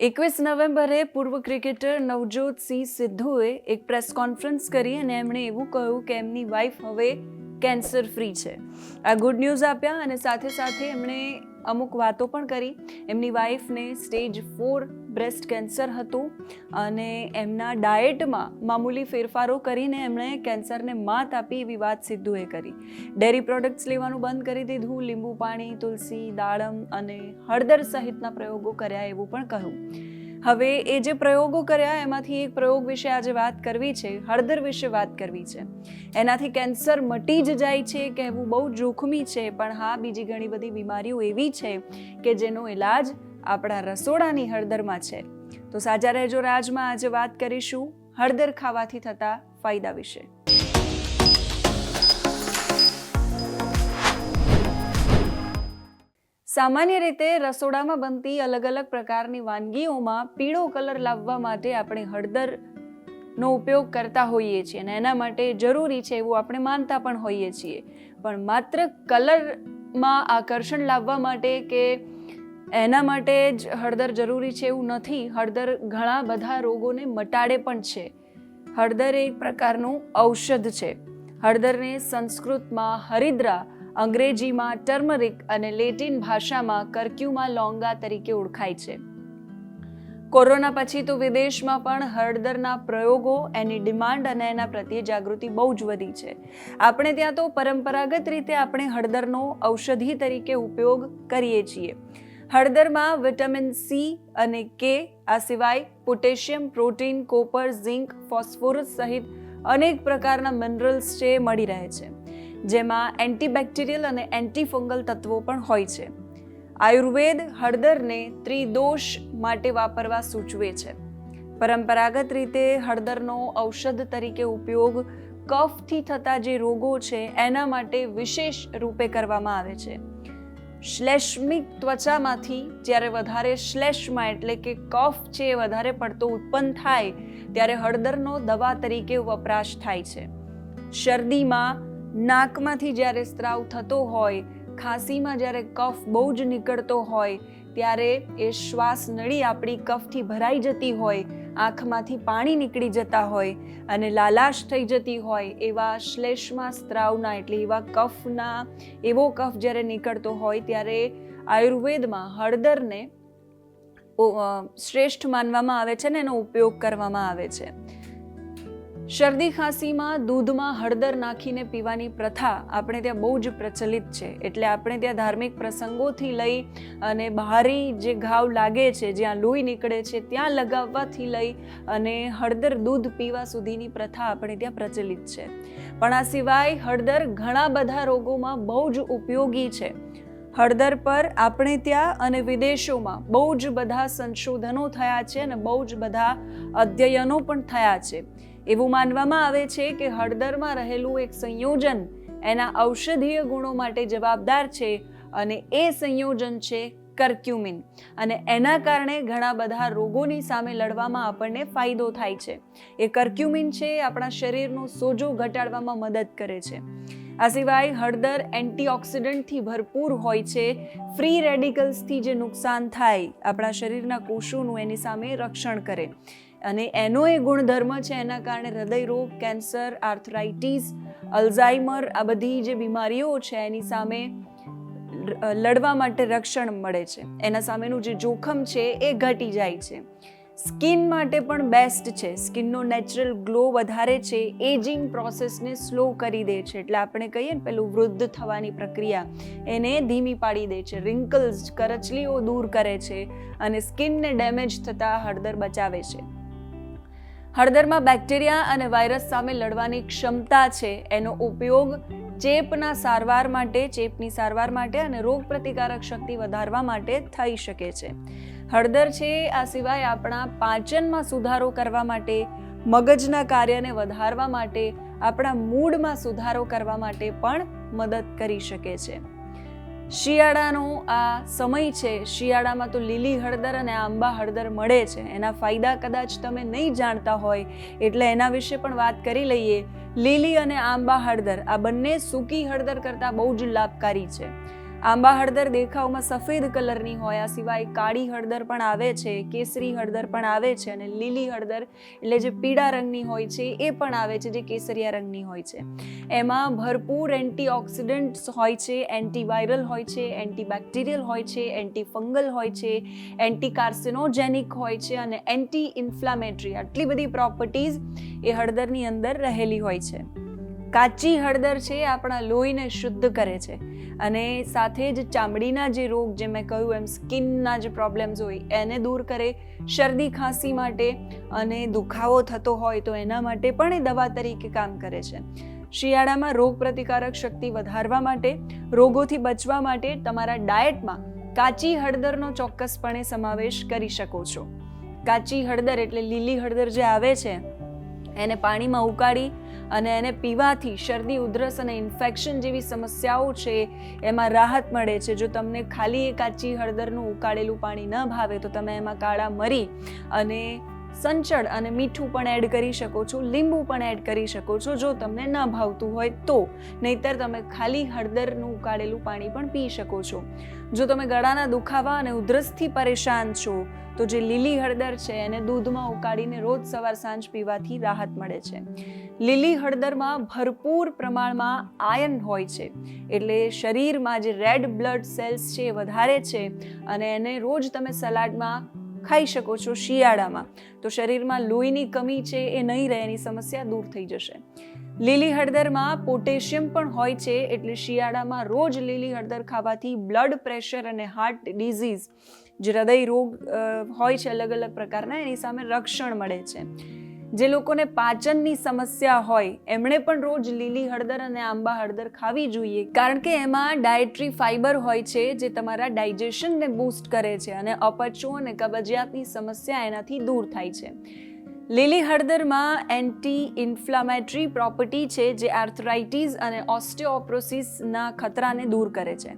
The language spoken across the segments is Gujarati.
એકવીસ નવેમ્બરે પૂર્વ ક્રિકેટર નવજોત સિંહ સિદ્ધુએ એક પ્રેસ કોન્ફરન્સ કરી અને એમણે એવું કહ્યું કે એમની વાઈફ હવે કેન્સર ફ્રી છે. આ ગુડ ન્યૂઝ આપ્યા અને સાથે સાથે એમણે અમુક વાતો પણ કરી. એમની વાઈફને સ્ટેજ ફોર બ્રેસ્ટ કેન્સર હતું અને એમના ડાયટમાં મામૂલી ફેરફારો કરીને એમણે કેન્સરને માત આપી એવી વાત સિદ્ધુએ કરી. ડેરી પ્રોડક્ટ્સ લેવાનું બંધ કરી દીધું, લીંબુ, પાણી, તુલસી, દાડમ અને હળદર સહિતના પ્રયોગો કર્યા એવું પણ કહ્યું. હવે એ જે પ્રયોગો કર્યા એમાંથી એક પ્રયોગ વિશે આજે વાત કરવી છે, હળદર વિશે વાત કરવી છે. એનાથી કેન્સર મટી જ જાય છે, કહેવું બહુ જોખમી છે, પણ હા, બીજી ઘણી બધી બીમારીઓ એવી છે કે જેનો ઇલાજ આપણા રસોડાની હળદરમાં છે. તો સાજા રહેજો રાજમાં આજે વાત કરીશું હળદર ખાવાથી થતા ફાયદા વિશે. સામાન્ય રીતે રસોડામાં બનતી અલગ અલગ પ્રકારની વાનગીઓમાં પીળો કલર લાવવા માટે આપણે હળદરનો ઉપયોગ કરતા હોઈએ છીએ અને એના માટે જરૂરી છે એવું આપણે માનતા પણ હોઈએ છીએ. પણ માત્ર કલરમાં આકર્ષણ લાવવા માટે કે એના માટે જ હળદર જરૂરી છે એવું નથી. હળદર ઘણા બધા રોગોને મટાડે પણ છે. હળદર એક પ્રકારનું ઔષધ છે. હળદરને સંસ્કૃતમાં હરિદ્રા, અંગ્રેજીમાં ટર્મરિક અને લેટિન ભાષામાં કર્ક્યુમા લોંગા તરીકે ઓળખાય છે. કોરોના પછી તો વિદેશમાં પણ હળદરના પ્રયોગો, એની ડિમાન્ડ અને એના પ્રત્યે જાગૃતિ બહુ જ વધી છે. આપણે ત્યાં તો પરંપરાગત રીતે આપણે હળદરનો ઔષધિ તરીકે ઉપયોગ કરીએ છીએ. હળદરમાં વિટામિન સી અને કે આ સિવાય potassium, protein, copper, zinc, phosphorus સહિત અનેક પ્રકારના મિનરલ્સ છે, મળી રહે છે. જેમાં એન્ટીબેક્ટેરિયલ અને એન્ટીફંગલ તત્વો પણ હોય છે. આયુર્વેદ હળદરને ત્રિદોષ માટે વાપરવા સૂચવે છે. પરંપરાગત રીતે હળદરનો ઔષધ તરીકે ઉપયોગ કફથી થતા જે રોગો છે, એના માટે વિશેષ રૂપે કરવામાં આવે છે. શ્લેષ્મિક ત્વચામાંથી જ્યારે વધારે શ્લેષ્મા એટલે કે કફ છે એ વધારે પડતો ઉત્પન્ન થાય, ત્યારે હળદરનો દવા તરીકે વપરાશ થાય છે. શરદીમાં નાકમાંથી જ્યારે સ્ત્રાવ થતો હોય, ખાંસીમાં જ્યારે કફ બહુ જ નીકળતો હોય, ત્યારે એ શ્વાસ નળી આપણી કફથી ભરાઈ જતી હોય આંખમાંથી પાણી નીકળી જતા હોય અને લાલાશ થઈ જતી હોય એવા શ્લેષ્મા સ્ત્રાવના, એટલે એવા કફના, એવો કફ જ્યારે નીકળતો હોય ત્યારે આયુર્વેદમાં હળદરને શ્રેષ્ઠ માનવામાં આવે છે ને એનો ઉપયોગ કરવામાં આવે છે. શરદી ખાંસીમાં દૂધમાં હળદર નાખીને પીવાની પ્રથા આપણે ત્યાં બહુ જ પ્રચલિત છે. એટલે આપણે ત્યાં ધાર્મિક પ્રસંગોથી લઈ અને બહારી જે ઘાવ લાગે છે, જ્યાં લોહી નીકળે છે, ત્યાં લગાવવાથી લઈ અને હળદર દૂધ પીવા સુધીની પ્રથા આપણે ત્યાં પ્રચલિત છે. પણ આ સિવાય હળદર ઘણા બધા રોગોમાં બહુ જ ઉપયોગી છે. હળદર પર આપણે ત્યાં અને વિદેશોમાં બહુ જ બધા સંશોધનો થયા છે અને બહુ જ બધા અધ્યયનો પણ થયા છે. એવું માનવામાં આવે છે કે હળદરમાં રહેલું એક સંયોજન એના ઔષધીય ગુણો માટે જવાબદાર છે અને એ સંયોજન છે કર્ક્યુમિન. અને એના કારણે ઘણા બધા રોગોની સામે લડવામાં આપણને ફાયદો થાય છે. એ કર્ક્યુમિન છે આપણા શરીરનો સોજો ઘટાડવામાં મદદ કરે છે. આ સિવાય હળદર એન્ટીઓક્સિડન્ટથી ભરપૂર હોય છે. ફ્રી રેડિકલ્સથી જે નુકસાન થાય આપણા શરીરના કોષોનું એની સામે રક્ષણ કરે. અને એનો એ ગુણધર્મ છે એના કારણે હૃદયરોગ કેન્સર, આર્થરાઇટીસ, અલ્ઝાઇમર, આ બધી જે બીમારીઓ છે એની સામે લડવા માટે રક્ષણ મળે છે. એના સામેનું જે જોખમ છે એ ઘટી જાય છે. સ્કિન માટે પણ બેસ્ટ છે. સ્કિનનો નેચરલ ગ્લો વધારે છે. એજિંગ પ્રોસેસને સ્લો કરી દે છે. એટલે આપણે કહીએ ને પેલું વૃદ્ધ થવાની પ્રક્રિયા, એને ધીમી પાડી દે છે. રિંકલ્સ, કરચલીઓ દૂર કરે છે અને સ્કિનને ડેમેજ થતાં હળદર બચાવે છે. હળદરમાં બેક્ટેરિયા અને વાયરસ સામે લડવાની ક્ષમતા છે. એનો ઉપયોગ ચેપના સારવાર માટે, ચેપની સારવાર માટે અને રોગ પ્રતિકારક શક્તિ વધારવા માટે થઈ શકે છે. હળદર છે, આ સિવાય આપણા પાચનમાં સુધારો કરવા માટે, મગજના કાર્યને વધારવા માટે, આપણા મૂડમાં સુધારો કરવા માટે પણ મદદ કરી શકે છે. શિયાળાનો આ સમય છે, શિયાળામાં તો લીલી હળદર અને આંબા હળદર મળે છે. એના ફાયદા કદાચ તમે નહીં જાણતા હોય, એટલે એના વિશે પણ વાત કરી લઈએ. લીલી અને આંબા હળદર, આ બંને સૂકી હળદર કરતાં બહુ જ લાભકારી છે. આંબા હળદર દેખાવમાં સફેદ કલરની હોય, આ સિવાય કાળી હળદર પણ આવે છે, કેસરી હળદર પણ આવે છે અને લીલી હળદર એટલે જે પીળા રંગની હોય છે, એ પણ આવે છે, જે કેસરિયા રંગની હોય છે. એમાં ભરપૂર એન્ટીઓક્સિડન્ટ્સ હોય છે, એન્ટીવાયરલ હોય છે, એન્ટીબેક્ટેરિયલ હોય છે, એન્ટીફંગલ હોય છે એન્ટી કાર્સિનોજેનિક હોય છે અને એન્ટી ઇન્ફ્લામેટરી આટલી બધી પ્રોપર્ટીઝ એ હળદરની અંદર રહેલી હોય છે. કાચી હળદર છે આપણા લોહીને શુદ્ધ કરે છે. અને સાથે જ ચામડીના જે રોગ જે મેં કહ્યું એમ સ્કિનના જે પ્રોબ્લેમ્સ હોય એને દૂર કરે, શરદી, ખાંસી માટે અને દુખાવો થતો હોય તો એના માટે પણ એ દવા તરીકે કામ કરે છે. શિયાળામાં રોગ પ્રતિકારક શક્તિ વધારવા માટે, રોગોથી બચવા માટે તમારા ડાયટમાં કાચી હળદરનો ચોક્કસપણે સમાવેશ કરી શકો છો. કાચી હળદર એટલે લીલી હળદર જે આવે છે એને પાણીમાં ઉકાળી અને એને પીવાથી શરદી, ઉધરસ અને ઇન્ફેક્શન જેવી સમસ્યાઓ છે, એમાં રાહત મળે છે. જો તમને ખાલી એ કાચી હળદરનું ઉકાળેલું પાણી ન ભાવે, તો તમે એમાં કાળા મરી અને સંચળ અને મીઠું પણ એડ કરી શકો છો, લીંબુ પણ એડ કરી શકો છો. જો તમને ન ભાવતું હોય તો, નહીતર તમે ખાલી હળદરનું ઉકાળેલું પાણી પણ પી શકો છો. જો તમે ગળાના દુખાવા અને ઉધરસથી પરેશાન છો, તો જે લીલી હળદર છે એને દૂધમાં ઉકાળીને રોજ સવાર સાંજ પીવાથી રાહત મળે છે. લીલી હળદરમાં ભરપૂર પ્રમાણમાં આયર્ન હોય છે, એટલે શરીરમાં જે રેડ બ્લડ સેલ્સ છે એ વધારે છે અને એને રોજ તમે સલાડમાં ખાઈ શકો છો શિયાળામાં. તો શરીરમાં લોહીની કમી છે એ નહીં રહે, એની સમસ્યા દૂર થઈ જશે. લીલી હળદરમાં પોટેશિયમ પણ હોય છે, એટલે શિયાળામાં રોજ લીલી હળદર ખાવાથી બ્લડ પ્રેશર અને હાર્ટ ડિઝીઝ, જે હૃદય રોગ હોય છે અલગ અલગ પ્રકારના, એની સામે રક્ષણ મળે છે. જે લોકોને પાચનની સમસ્યા હોય, એમણે પણ રોજ લીલી હળદર અને આંબા હળદર ખાવી જોઈએ. કારણ કે એમાં ડાયટ્રી ફાઇબર હોય છે, જે તમારા ડાયજેશનને બૂસ્ટ કરે છે અને અપચો અને કબજિયાતની સમસ્યા એનાથી દૂર થાય છે. લીલી હળદરમાં એન્ટી ઇન્ફ્લામેટરી પ્રોપર્ટી છે, જે આર્થરાઇટીસ અને ઓસ્ટિયોપ્રોસિસના ખતરાને દૂર કરે છે.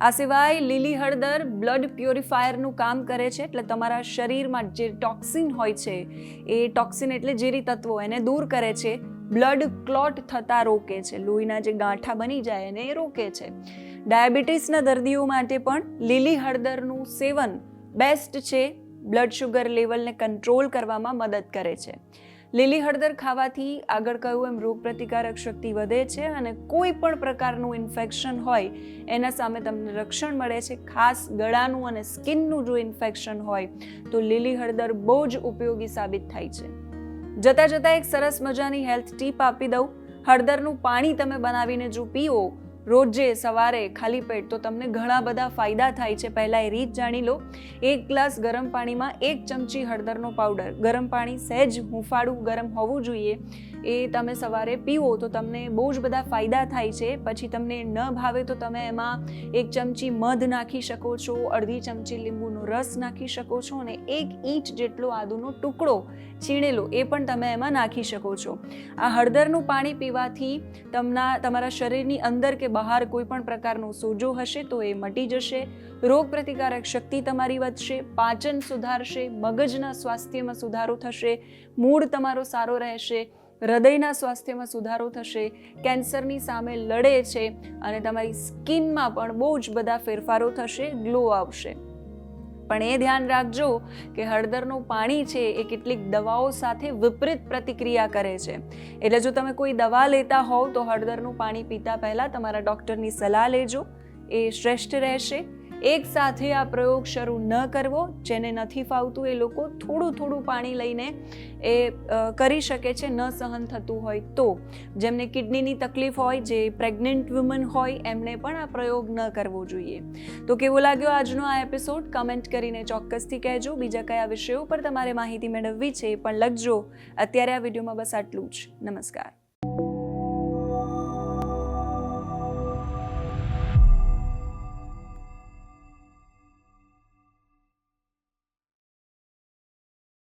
આ સિવાય લીલી હળદર બ્લડ પ્યોરિફાયરનું કામ કરે છે, એટલે તમારા શરીરમાં જે ટોક્સિન હોય છે, એ ટોક્સિન એટલે ઝેરી તત્વો, એને દૂર કરે છે, બ્લડ ક્લોટ થતા રોકે છે, લોહીના જે ગાંઠા બની જાય એને એ રોકે છે. ડાયાબિટીસના દર્દીઓ માટે પણ લીલી હળદરનું સેવન બેસ્ટ છે, બ્લડ શુગર લેવલને કંટ્રોલ કરવામાં મદદ કરે છે. લીલી હળદર ખાવાથી આગળ કહ્યું એમ રોગ પ્રતિકારક શક્તિ વધે છે અને કોઈ પણ પ્રકારનું ઇન્ફેક્શન હોય, એના સામે તમને રક્ષણ મળે છે. ખાસ ગળાનું અને સ્કિનનું જો ઇન્ફેક્શન હોય, તો લીલી હળદર બહુ જ ઉપયોગી સાબિત થાય છે. જતાં જતાં એક સરસ મજાની હેલ્થ ટીપ આપી દઉં. હળદરનું પાણી તમે બનાવીને જો પીઓ રોજે સવારે ખાલી પેટ, તો તમને ઘણા બધા ફાયદા થાય છે. પહેલાં એ રીત જાણી લો. એક ગ્લાસ ગરમ પાણીમાં એક ચમચી હળદરનો પાવડર. ગરમ પાણી સહેજ હુંફાળું ગરમ હોવું જોઈએ. એ તમે સવારે પીવો તો તમને બહુ જ બધા ફાયદા થાય છે. પછી તમને ન ભાવે તો તમે એમાં એક ચમચી મધ નાખી શકો છો, અડધી ચમચી લીંબુનો રસ નાખી શકો છો અને એક ઇંચ જેટલો આદુનો ટુકડો છીણેલો એ પણ તમે એમાં નાખી શકો છો. આ હળદરનું પાણી પીવાથી તમના, તમારા શરીરની અંદર કે બહાર કોઈ પણ પ્રકારનો સોજો હશે તો એ મટી જશે. રોગ પ્રતિકારક શક્તિ તમારી વધશે, પાચન સુધારશે, મગજના સ્વાસ્થ્યમાં સુધારો થશે મૂડ તમારો સારો રહેશે, હૃદયના સ્વાસ્થ્યમાં સુધારો થશે, કેન્સરની સામે લડે છે અને તમારી સ્કિનમાં પણ બહુ જ બધા ફેરફારો થશે, ગ્લો આવશે. પણ એ ધ્યાન રાખજો કે હળદરનું પાણી છે એ કેટલીક દવાઓ સાથે વિપરીત પ્રતિક્રિયા કરે છે. એટલે જો તમે કોઈ દવા લેતા હોવ તો હળદરનું પાણી પીતા પહેલાં તમારા ડૉક્ટરની સલાહ લેજો. એ શ્રેષ્ઠ રહેશે. એક સાથે આ પ્રયોગ શરૂ ન કરવો, જેને નથી ફાવતું, એ લોકો થોડું થોડું પાણી લઈને એ કરી શકે છે, ન સહન થતું હોય તો. જેમને કિડનીની તકલીફ હોય, જે પ્રેગ્નન્ટ વુમન હોય એમને પણ આ પ્રયોગ ન કરવો જોઈએ. તો કેવો લાગ્યો આજનો આ એપિસોડ? કમેન્ટ કરીને ચોક્કસથી કહેજો. બીજા કયા વિષયો પર તમારે માહિતી મેળવવી છે એ પણ લખજો. અત્યારે આ વિડીયોમાં બસ આટલું જ. નમસ્કાર.